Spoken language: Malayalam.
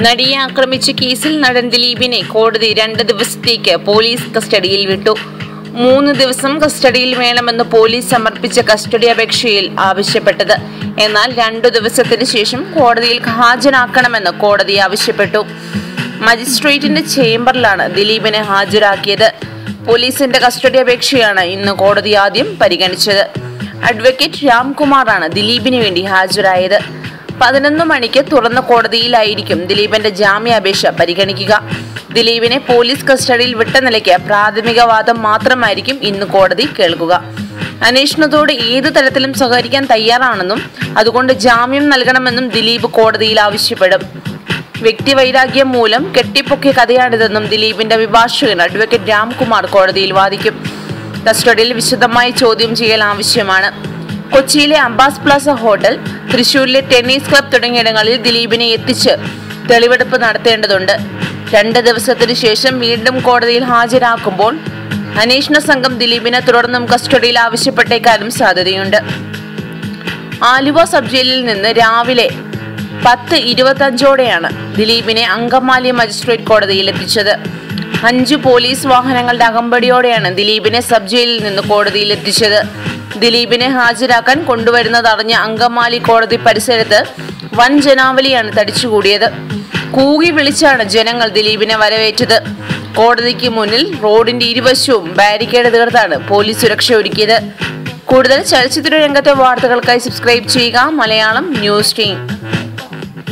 നടിയെ ആക്രമിച്ച കേസിൽ നടൻ ദിലീപിനെ കോടതി രണ്ട് ദിവസത്തേക്ക് പോലീസ് കസ്റ്റഡിയിൽ വിട്ടു. മൂന്ന് ദിവസം കസ്റ്റഡിയിൽ വേണമെന്ന് പോലീസ് സമർപ്പിച്ച കസ്റ്റഡി അപേക്ഷയിൽ ആവശ്യപ്പെട്ടത്. എന്നാൽ രണ്ടു ദിവസത്തിന് ശേഷം കോടതിയിൽ ഹാജരാക്കണമെന്ന് കോടതി ആവശ്യപ്പെട്ടു. മജിസ്ട്രേറ്റിന്റെ ചേംബറിലാണ് ദിലീപിനെ ഹാജരാക്കിയത്. പോലീസിന്റെ കസ്റ്റഡി അപേക്ഷയാണ് ഇന്ന് കോടതി ആദ്യം പരിഗണിച്ചത്. അഡ്വക്കേറ്റ് രാംകുമാറാണ് ദിലീപിന് വേണ്ടി ഹാജരായത്. പതിനൊന്ന് മണിക്ക് തുറന്ന കോടതിയിലായിരിക്കും ദിലീപിന്റെ ജാമ്യാപേക്ഷ പരിഗണിക്കുക. ദിലീപിനെ പോലീസ് കസ്റ്റഡിയിൽ വിട്ട നിലയ്ക്ക് പ്രാഥമിക വാദം മാത്രമായിരിക്കും ഇന്ന് കോടതി കേൾക്കുക. അന്വേഷണത്തോട് ഏത് തരത്തിലും സഹകരിക്കാൻ തയ്യാറാണെന്നും അതുകൊണ്ട് ജാമ്യം നൽകണമെന്നും ദിലീപ് കോടതിയിൽ ആവശ്യപ്പെടും. വ്യക്തിവൈരാഗ്യം മൂലം കെട്ടിപ്പൊക്കിയ കഥയാണിതെന്നും ദിലീപിന്റെ അഭിഭാഷകൻ അഡ്വക്കേറ്റ് രാംകുമാർ കോടതിയിൽ വാദിക്കും. കസ്റ്റഡിയിൽ വിശദമായി ചോദ്യം ചെയ്യൽ ആവശ്യമാണ്. കൊച്ചിയിലെ അംബാസ് പ്ലാസ ഹോട്ടൽ തൃശൂരിലെ ടെന്നീസ് ക്ലബ് തുടങ്ങിയിടങ്ങളിൽ ദിലീപിനെ എത്തിച്ച് തെളിവെടുപ്പ് നടത്തേണ്ടതുണ്ട്. രണ്ട് ദിവസത്തിനു ശേഷം വീണ്ടും കോടതിയിൽ ഹാജരാക്കുമ്പോൾ അന്വേഷണ സംഘം ദിലീപിനെ തുടർന്നും കസ്റ്റഡിയിൽ ആവശ്യപ്പെട്ടേക്കാനും സാധ്യതയുണ്ട്. ആലുവ സബ് ജയിലിൽ നിന്ന് രാവിലെ പത്ത് ഇരുപത്തഞ്ചോടെയാണ് ദിലീപിനെ അങ്കമാലി മജിസ്ട്രേറ്റ് കോടതിയിൽ എത്തിച്ചത്. അഞ്ചു പോലീസ് വാഹനങ്ങളുടെ അകമ്പടിയോടെയാണ് ദിലീപിനെ സബ് ജയിലിൽ നിന്ന് കോടതിയിൽ എത്തിച്ചത്. ദിലീപിനെ ഹാജരാക്കാൻ കൊണ്ടുവരുന്നതറിഞ്ഞ അങ്കമാലി കോടതി പരിസരത്ത് വൻ ജനാവലിയാണ് തടിച്ചുകൂടിയത്. കൂകി വിളിച്ചാണ് ജനങ്ങൾ ദിലീപിനെ വരവേറ്റത്. കോടതിക്ക് മുന്നിൽ റോഡിന്റെ ഇരുവശവും ബാരിക്കേഡ് തീർത്താണ് പോലീസ് സുരക്ഷ ഒരുക്കിയത്. കൂടുതൽ ചലച്ചിത്ര രംഗത്തെ വാർത്തകൾക്കായി സബ്സ്ക്രൈബ് ചെയ്യുക. Malayalam news team.